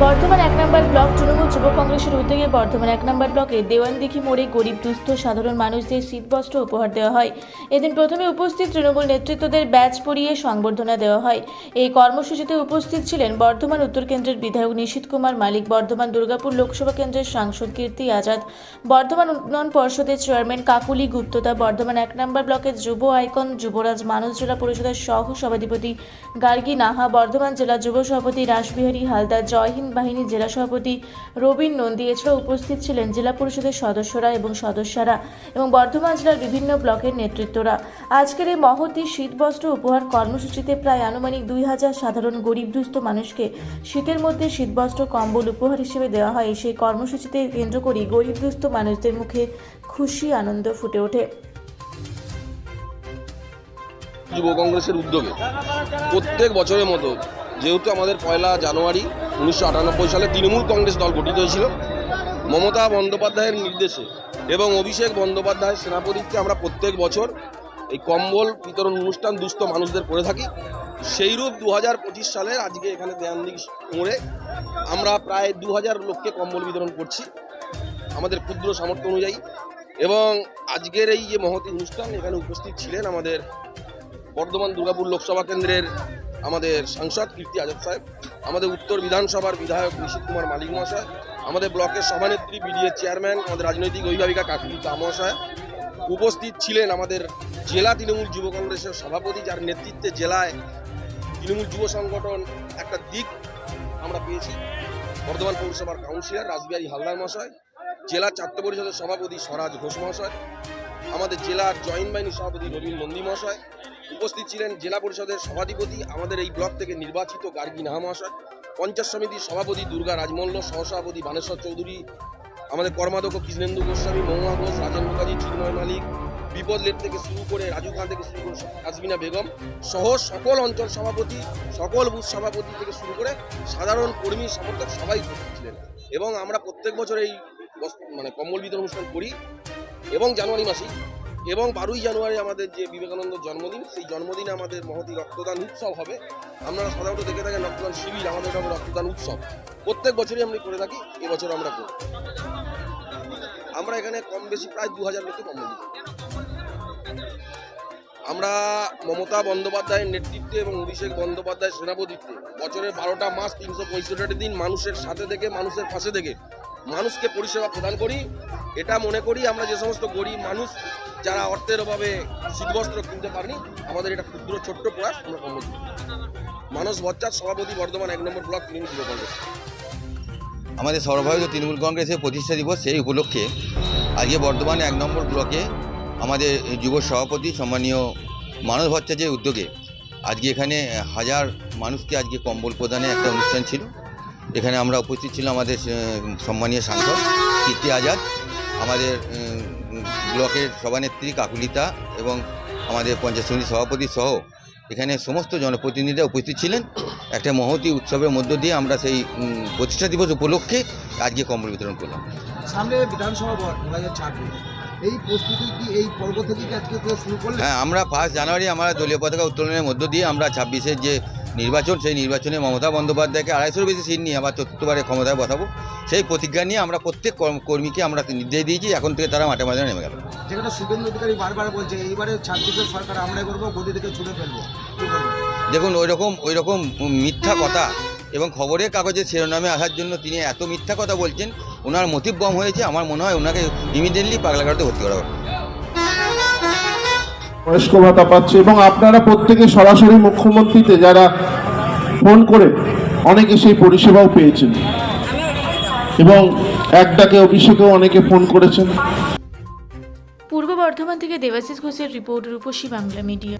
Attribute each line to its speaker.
Speaker 1: বর্ধমান এক নম্বর ব্লক যুব কংগ্রেসের উদ্যোগে বর্ধমান এক নম্বর ব্লকে দেওয়ানদিঘি মোড়ে গরিব, দুস্থ, সাধারণ মানুষদের শীতবস্ত্র উপহার দেওয়া হয়। এদিন প্রথমে উপস্থিত তৃণমূল নেতৃত্বদের ব্যাচ পরিয়ে সংবর্ধনা দেওয়া হয়। এই কর্মসূচিতে উপস্থিত ছিলেন বর্ধমান উত্তর কেন্দ্রের বিধায়ক নিশীত কুমার মালিক, বর্ধমান দুর্গাপুর লোকসভা কেন্দ্রের সাংসদ কীর্তি আজাদ, বর্ধমান উন্নয়ন পর্ষদের চেয়ারম্যান কাকুলি গুপ্ততা, বর্ধমান এক নম্বর ব্লকের যুব আইকন যুবরাজ মানস, জেলা পরিষদের সহ সভাধিপতি গার্গী নাহা, বর্ধমান জেলা যুব সভাপতি রাসবিহারী হালদার, জয় হিন্দ বাহিনী জেলা সভাপতি রবীন নন্দী এছাড়াও উপস্থিত ছিলেন জেলা পরিষদের সদস্যরা এবং সদস্যরা এবং বর্ধমান জেলার বিভিন্ন ব্লকের নেতৃত্বরা। আজকের এই মহতি শীতবস্ত্র উপহার কর্মসূচিতে প্রায় আনুমানিক দুই হাজার সাধারণ গরিব দুস্থ মানুষকে শীতের মধ্যে শীতবস্ত্র, কম্বল উপহার হিসেবে দেওয়া হয়। সেই কর্মসূচিতে কেন্দ্র করেই গরিব দুস্থ মানুষদের মুখে খুশি আনন্দ ফুটে ওঠে।
Speaker 2: যুব কংগ্রেসের উদ্যোগে প্রত্যেক বছরের মতো যেহেতু আমাদের পয়লা জানুয়ারি উনিশশো আটানব্বই সালে তৃণমূল কংগ্রেস দল গঠিত হয়েছিল, মমতা বন্দ্যোপাধ্যায়ের নির্দেশে এবং অভিষেক বন্দ্যোপাধ্যায়ের সেনাপতিকে আমরা প্রত্যেক বছর এই কম্বল বিতরণ অনুষ্ঠান দুস্থ মানুষদের করে থাকি। সেইরূপ দু হাজার পঁচিশ সালের আজকে এখানে দেয়ানদিক মোড়ে আমরা প্রায় দু হাজার লোককে কম্বল বিতরণ করছি, আমাদের ক্ষুদ্র সামর্থ্য অনুযায়ী। এবং আজকের এই যে মহতি অনুষ্ঠান, এখানে উপস্থিত ছিলেন আমাদের বর্ধমান দুর্গাপুর লোকসভা কেন্দ্রের আমাদের সাংসদ কীর্তি আজাদ সাহেব, আমাদের উত্তর বিধানসভার বিধায়ক নিশীত কুমার মালিক মহাশয়, আমাদের ব্লকের সভানেত্রী বিডিএ চেয়ারম্যান আমাদের রাজনৈতিক অভিভাবিকা কাকুলি মহাশয়, উপস্থিত ছিলেন আমাদের জেলা তৃণমূল যুব কংগ্রেসের সভাপতি যার নেতৃত্বে জেলায় তৃণমূল যুব সংগঠন একটা দিক আমরা পেয়েছি, বর্ধমান পৌরসভার কাউন্সিলর রাসবিহারী হালদার মহাশয়, জেলা ছাত্র পরিষদের সভাপতি স্বরাজ ঘোষ মহাশয়, আমাদের জেলার জয়েন্ট বাহিনী সভাপতি রবীন নন্দী মহাশয় উপস্থিত ছিলেন জেলা পরিষদের সভাধিপতি, আমাদের এই ব্লক থেকে নির্বাচিত গার্গী নাহা মহাশয় পঞ্চায়েত সমিতির সভাপতি দুর্গা রাজমল্ল, সহসভাপতি বানেশ্বর চৌধুরী, আমাদের কর্মাধ্যক্ষ কৃষ্ণেন্দু গোস্বামী, মহুয়া ঘোষ, রাজেন মুখার্জি, চিন্ময় মালিক, বিপদ লেট থেকে শুরু করে রাজু খান থেকে শুরু করে আসমিনা বেগম সহ সকল অঞ্চল সভাপতি, সকল বুথ সভাপতি থেকে শুরু করে সাধারণ কর্মী সমর্থক সবাই উপস্থিত ছিলেন। এবং আমরা প্রত্যেক বছর এই মানে কম্বল বিতরণ অনুষ্ঠান করি। এবং জানুয়ারি মাসেই এবং বারোই জানুয়ারি আমাদের যে বিবেকানন্দ জন্মদিন, সেই জন্মদিনে আমাদের মহতি রক্তদান উৎসব হবে। আপনারা সাধারণত দেখে থাকেন রক্তদান শিবির, আমাদের এটা রক্তদান উৎসব। প্রত্যেক বছরই আমরা করে থাকি এবছর আমরা করি। আমরা এখানে কম বেশি প্রায় দু হাজার লোককে দিই আমরা মমতা বন্দ্যোপাধ্যায়ের নেতৃত্বে এবং অভিষেক বন্দ্যোপাধ্যায়ের সেনাপতিত্বে বছরের বারোটা মাস তিনশো পঁয়ষট্টি দিন মানুষের সাথে থেকে, মানুষের পাশে থেকে মানুষকে পরিষেবা প্রদান করি। এটা মনে করি আমরা যে সমস্ত গরিব মানুষ যারা অর্থের অভাবে শীতবস্ত্র কিনতে পারেনি, আমাদের এটা ক্ষুদ্র ছোট্ট প্রয়াস আমরা করি মানস বচ্চার সভাপতি বর্ধমান এক নম্বর ব্লক তৃণমূল যুব কংগ্রেস।
Speaker 3: আমাদের সর্বভারতীয় তৃণমূল কংগ্রেসের প্রতিষ্ঠা দিবস সেই উপলক্ষে আজকে বর্ধমানে এক নম্বর ব্লকে আমাদের যুব সভাপতি সম্মানীয় মানস ভট্টাচার্যের উদ্যোগে আজকে এখানে হাজার মানুষকে আজকে কম্বল প্রদানে একটা অনুষ্ঠান ছিল। এখানে আমরা উপস্থিত ছিলাম আমাদের সম্মানীয় সাংসদ কীর্তি আজাদ, আমাদের ব্লকের সভানেত্রী কাকুলিতা এবং আমাদের পঞ্চায়েত সমিতির সভাপতি সহ এখানে সমস্ত জনপ্রতিনিধিরা উপস্থিত ছিলেন। একটা মহতি উৎসবের মধ্য দিয়ে আমরা সেই প্রতিষ্ঠা দিবস উপলক্ষে আজকে কম্বল বিতরণ করলাম।
Speaker 4: সামনে বিধানসভা ভোট দু হাজার ছাব্বিশ এই প্রস্তুতি কি এই পর্ব থেকে আজকে শুরু করলে
Speaker 3: হ্যাঁ আমরা ফার্স্ট জানুয়ারি আমরা দলীয় পতাকা উত্তোলনের মধ্য দিয়ে আমরা ছাব্বিশের যে নির্বাচন সেই নির্বাচনে মমতা বন্দ্যোপাধ্যায়কে আড়াইশোর বেশি সিট নিয়ে আবার চতুর্থবারে ক্ষমতায় বসাবো। সেই প্রতিজ্ঞা নিয়ে আমরা প্রত্যেক কর্ম- কর্মীকে আমরা নির্দেশ দিয়েছি এখন থেকে তারা মাঠে মাঝে নেমে গেল।
Speaker 4: যেখানে শুভেন্দু অধিকারী বারবার বলছে এইবারে ছাব্বিশের সরকার আমরাই করব গদি থেকে ছুটে ফেলব।
Speaker 3: দেখুন ওই রকম ওই রকম মিথ্যা কথা এবং খবরের কাগজে শিরোনামে আসার জন্য তিনি এত মিথ্যা কথা বলছেন ওনার মোটিভ বম হয়েছে আমার মনে হয় ওনাকে ইমিডিয়েটলি পাগলাঘাটে ভর্তি করা হবে।
Speaker 5: বয়স্ক ভাতা পাচ্ছে এবং আপনারা প্রত্যেকে সরাসরি মুখ্যমন্ত্রীতে যারা ফোন করে অনেকে সেই পরিষেবাও পেয়েছেন। এবং একটাকে অভিষেকেও অনেকে ফোন করেছেন।
Speaker 1: পূর্ব বর্ধমান থেকে দেবাশিস ঘোষের রিপোর্ট রূপসী বাংলা মিডিয়া।